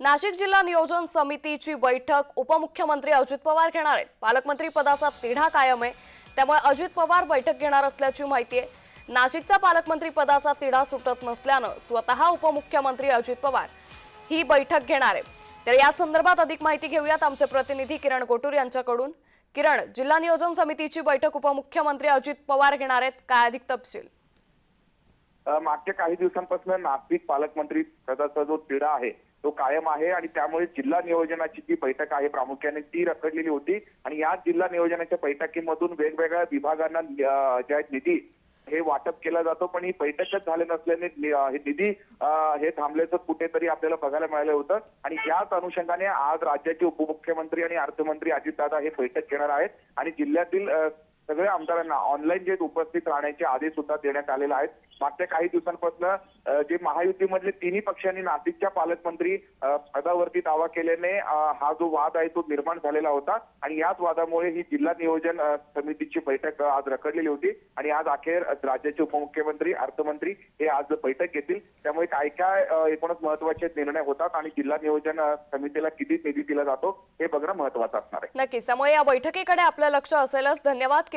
नाशिक जिल्हा नियोजन समितीची बैठक. उपमुख्यमंत्री अजित पवार घेणार आहेत. पालकमंत्री पदाचा तिढा कायम आहे. त्यामुळे अजित पवार बैठक घेणार असल्याची माहिती आहे. नाशिकचा पालकमंत्री पदाचा तिढा सुटत नसल्यानं स्वतः उपमुख्यमंत्री अजित पवार ही बैठक घेणार आहे तर या संदर्भात अधिक माहिती घेऊयात आमचे प्रतिनिधी किरण गोटूर यांच्याकडून. किरण जिल्हा नियोजन समितीची बैठक उपमुख्यमंत्री अजित पवार घेणार आहेत. काय अधिक तपशील? मागच्या काही दिवसांपासून नाशिक पालकमंत्री पदाचा जो तिढा आहे तो कायम आहे आणि त्यामुळे जिल्हा नियोजनाची जी बैठक आहे प्रामुख्याने ती रखडलेली होती. आणि या जिल्हा नियोजनाच्या बैठकीमधून वेगवेगळ्या विभागांना ज्या निधी हे वाटप केला जातो. पण ही बैठकच झाले नसल्याने हे निधी हे थांबल्याचं कुठेतरी आपल्याला बघायला मिळालं होतं. आणि याच अनुषंगाने आज राज्याचे उपमुख्यमंत्री आणि अर्थमंत्री अजितदादा हे बैठक घेणार आहेत. आणि जिल्ह्यातील सगळ्या आमदारांना ऑनलाईन जे उपस्थित राहण्याचे आदेश सुद्धा देण्यात आलेले आहेत. मागच्या काही दिवसांपासून जे महायुतीमधले तिन्ही पक्षांनी नाशिकच्या पालकमंत्री पदावरती दावा केल्याने हा जो वाद आहे तो निर्माण झालेला होता आणि याच वादामुळे ही जिल्हा नियोजन समितीची बैठक आज रखडलेली होती आणि आज अखेर राज्याचे उपमुख्यमंत्री अर्थमंत्री हे आज बैठक घेतील. त्यामुळे काय काय एकूणच महत्त्वाचे निर्णय होतात आणि जिल्हा नियोजन समितीला किती निधी दिला जातो हे बघणं महत्वाचं असणार आहे. नक्कीच. त्यामुळे या बैठकीकडे आपलं लक्ष असेलच. धन्यवाद